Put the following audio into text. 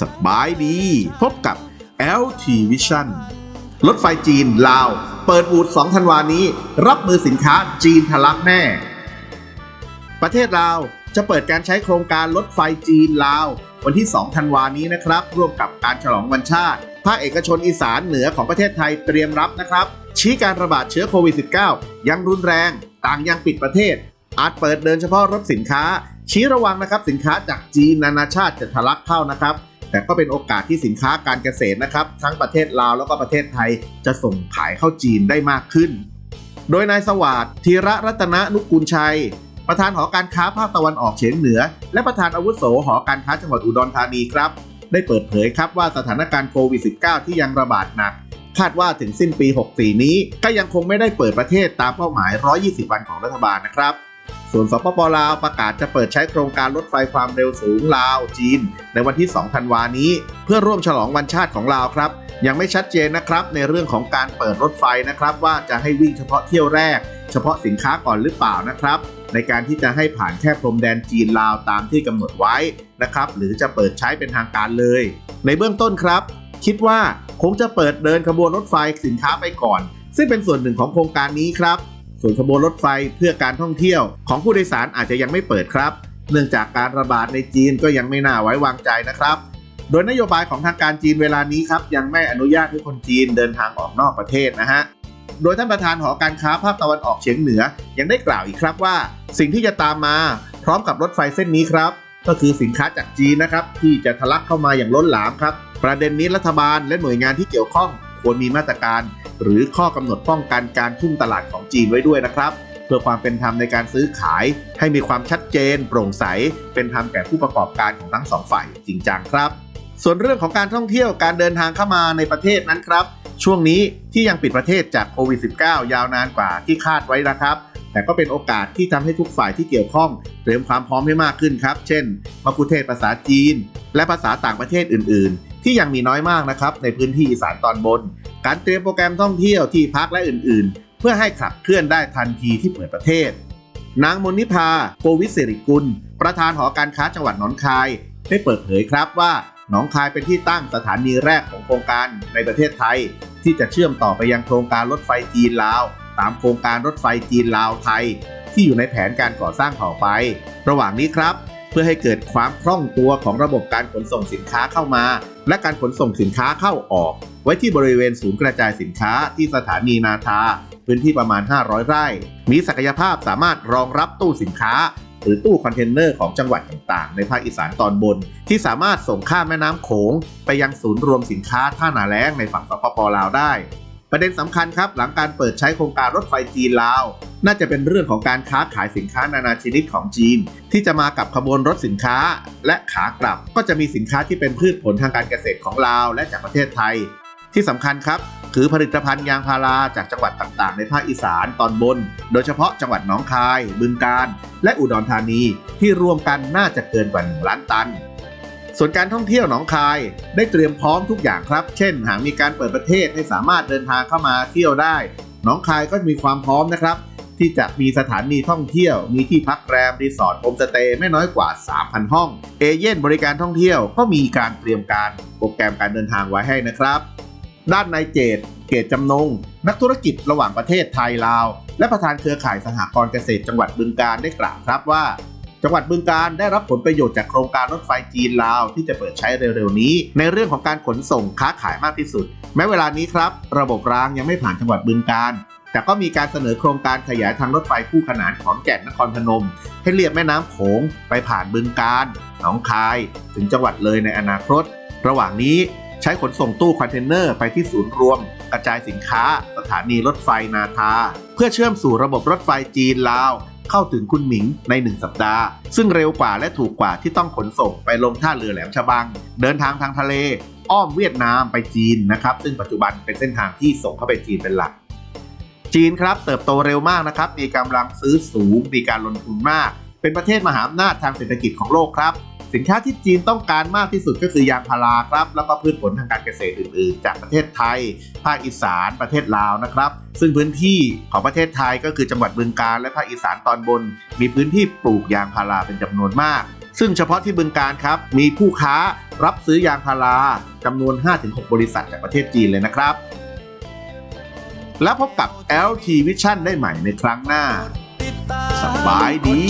สบายดี พบกับ LT Vision รถไฟจีนลาว เปิดบูธ2ธันวานี้ รับมือสินค้าจีนทะลักแน่ ประเทศลาวจะเปิดการใช้โครงการรถไฟจีนลาว วันที่ 2 ธันวานี้นะครับ ร่วมกับการฉลองวันชาติ ภาคเอกชนอีสานเหนือของประเทศไทยเตรียมรับนะครับ ชี้การระบาดเชื้อโควิด -19 ยังรุนแรง ต่างยังปิดประเทศ อาจเปิดเดินเฉพาะรถสินค้า ชี้ระวังนะครับสินค้าจากจีนนานาชาติจะทะลักเข้านะครับ แต่ก็เป็นโอกาสที่สินค้าการเกษตรนะครับ ทั้งประเทศลาวแล้วก็ประเทศไทยจะส่งขายเข้าจีนได้มากขึ้น โดยนายสวัสดิ์ธีระรัตนนุกูลชัย ประธานหอการค้าภาคตะวันออกเฉียงเหนือ และประธานอาวุโสหอการค้าจังหวัดอุดรธานีครับ ได้เปิดเผยครับว่าสถานการณ์โควิด -19 ที่ยังระบาดหนักคาดว่าถึงสิ้นปี 64 นี้ก็ยังคงไม่ได้เปิดประเทศตามเป้าหมาย 120 วันของรัฐบาลนะครับ ส่วนสปปลาวประกาศจะเปิดใช้โครงการรถไฟความเร็วสูงลาวจีน ในวันที่ 2 ธันวานี้ เพื่อร่วมฉลองวันชาติของลาวครับ ยังไม่ชัดเจนนะครับในเรื่องของการเปิดรถไฟนะครับ ว่าจะให้วิ่งเฉพาะเที่ยวแรก เฉพาะสินค้าก่อนหรือเปล่านะครับ ในการที่จะให้ผ่านแค่พรมแดนจีนลาวตามที่กำหนดไว้นะครับหรือจะเปิดใช้เป็นทางการเลย ในเบื้องต้นครับ คิดว่าคงจะเปิดเดินขบวนรถไฟสินค้าไปก่อน ซึ่งเป็นส่วนหนึ่งของโครงการนี้ครับ ส่วนขบวนรถไฟเพื่อการท่องเที่ยว ของผู้โดยสารอาจจะยังไม่เปิดครับ เนื่องจากการระบาดในจีนก็ยังไม่น่าไว้วางใจนะครับ โดยนโยบายของทางการจีนเวลานี้ครับยังไม่อนุญาตให้คนจีนเดินทางออกนอกประเทศนะฮะโดยท่านประธานหอการค้าภาคตะวันออกเฉียงเหนือ ยังได้กล่าวอีกครับว่า สิ่งที่จะตามมาพร้อมกับรถไฟเส้นนี้ครับ ก็คือสินค้าจากจีนนะครับที่จะทะลักเข้ามาอย่างล้นหลามครับ ประเด็นนี้รัฐบาลและหน่วยงานที่เกี่ยวข้อง ควรมีมาตรการ หรือข้อกำหนดป้องกันการทุ่มตลาดของจีนไว้ด้วยนะครับ เพื่อความเป็นธรรมในการซื้อขาย ให้มีความชัดเจน โปร่งใส เป็นธรรมแก่ผู้ประกอบการของทั้งสองฝ่ายจริงจังครับ ส่วนเรื่องของการท่องเที่ยวการเดินทางเข้ามาในประเทศนั้นครับ ช่วงนี้ที่ยังปิดประเทศจากโควิด -19 ยาวนานกว่าที่คาดไว้นะครับแต่ก็เป็นโอกาสที่ทำให้ทุกฝ่ายที่เกี่ยวข้อง เตรียมความพร้อมให้มากขึ้นครับ เช่น มะกุเทศภาษาจีน และภาษาต่างประเทศอื่น ๆ ที่ยังมีน้อยมากนะครับในพื้นที่อีสานตอนบน การเตรียมโปรแกรมท่องเที่ยวที่พักและอื่น ๆ เพื่อให้ขับเคลื่อนได้ทันทีที่เปิดประเทศ นางมนิพาโกวิศริกุล ประธานหอการค้าจังหวัดหนองคาย ได้เปิดเผยครับว่าหนองคายเป็นที่ตั้งสถานีแรกของโครงการในประเทศไทย ที่จะเชื่อมต่อไปยังโครงการรถไฟจีนลาว ตามโครงการรถไฟจีนลาวไทย ที่อยู่ในแผนการก่อสร้างต่อไป ระหว่างนี้ครับ พื่อให้เกิดความคล่องตัวของระบบการขนส่งสินค้าเข้ามา และการขนส่งสินค้าเข้าออก ไว้ที่บริเวณศูนย์กระจายสินค้าที่สถานีนาทา พื้นที่ประมาณ 500 ไร่ มีศักยภาพสามารถรองรับตู้สินค้า หรือตู้คอนเทนเนอร์ของจังหวัดต่างๆ ในภาคอีสานตอนบน ที่สามารถส่งข้ามแม่น้ำโขง ไปยังศูนย์รวมสินค้าท่านาแล้งในฝั่งสปปลาวได้ ประเด็นสำคัญครับ หลังการเปิดใช้โครงการรถไฟจีนลาว น่าจะเป็นเรื่องของการค้าขายสินค้านานาชนิดของจีน ที่จะมากับขบวนรถสินค้า และขากลับ ก็จะมีสินค้าที่เป็นพืชผลทางการเกษตรของลาวและจากประเทศไทย ที่สำคัญครับคือผลิตภัณฑ์ยางพาราจากจังหวัดต่างๆ ในภาคอีสานตอนบน โดยเฉพาะจังหวัดหนองคาย บึงกาฬและอุดรธานีที่รวมกันน่าจะเกินกว่า 1 ล้านตัน ส่วนการท่องเที่ยวหนองคายได้เตรียมพร้อมทุกอย่างครับ เช่น หากมีการเปิดประเทศให้สามารถเดินทางเข้ามาเที่ยวได้ หนองคายก็มีความพร้อมนะครับ ที่จะมีสถานีท่องเที่ยว มีที่พักแรมรีสอร์ทโฮมสเตย์ไม่น้อยกว่า 3,000 ห้อง เอเย่นบริการท่องเที่ยวก็มีการเตรียมการโปรแกรมการเดินทางไว้ให้นะครับ ด้านนายเจตเกตจำนง นักธุรกิจระหว่างประเทศไทยลาว และประธานเครือข่ายสหกรณ์เกษตรจังหวัดบึงกาฬได้กล่าวครับว่า จังหวัดบึงกาฬได้รับผลประโยชน์จากโครงการรถไฟจีนลาวที่จะเปิดใช้เร็วๆนี้ ในเรื่องของการขนส่งค้าขายมากที่สุด แม้เวลานี้ครับ ระบบรางยังไม่ผ่านจังหวัดบึงกาฬแต่ก็มีการเสนอโครงการขยายทางรถไฟคู่ขนานขอนแก่นนครพนม ให้เลียบแม่น้ำโขงไปผ่านบึงกาฬหนองคาย ถึงจังหวัดเลยในอนาคต ระหว่างนี้ใช้ขนส่งตู้คอนเทนเนอร์ไปที่ศูนย์รวม กระจายสินค้า สถานีรถไฟนาทา เพื่อเชื่อมสู่ระบบรถไฟจีนลาว เข้าถึงคุณหมิงใน 1 สัปดาห์ ซึ่งเร็วกว่าและถูกกว่าที่ต้องขนส่งไปลงท่าเรือแหลมฉบัง เดินทางทางทะเล อ้อมเวียดนามไปจีนนะครับ ซึ่งปัจจุบันเป็นเส้นทางที่ส่งเข้าไปจีนเป็นหลัก จีนครับเติบโตเร็วมากนะครับ มีกำลังซื้อสูง มีการลงทุนมาก เป็นประเทศมหาอำนาจทางเศรษฐกิจของโลกครับ สินค้าที่จีนต้องการมากที่สุดก็คือยางพาราครับ แล้วก็พืชผลทางการเกษตรอื่นๆ จากประเทศไทย ภาคอีสาน ประเทศลาวนะครับ ซึ่งพื้นที่ของประเทศไทยก็คือจังหวัดบึงกาฬและภาคอีสานตอนบน มีพื้นที่ปลูกยางพาราเป็นจำนวนมาก ซึ่งเฉพาะที่บึงการครับ มีผู้ค้ารับซื้อยางพาราจำนวน 5-6 บริษัทจากประเทศจีนเลยนะครับ แล้วพบกับ LT Vision ได้ใหม่ในครั้งหน้า สบายดี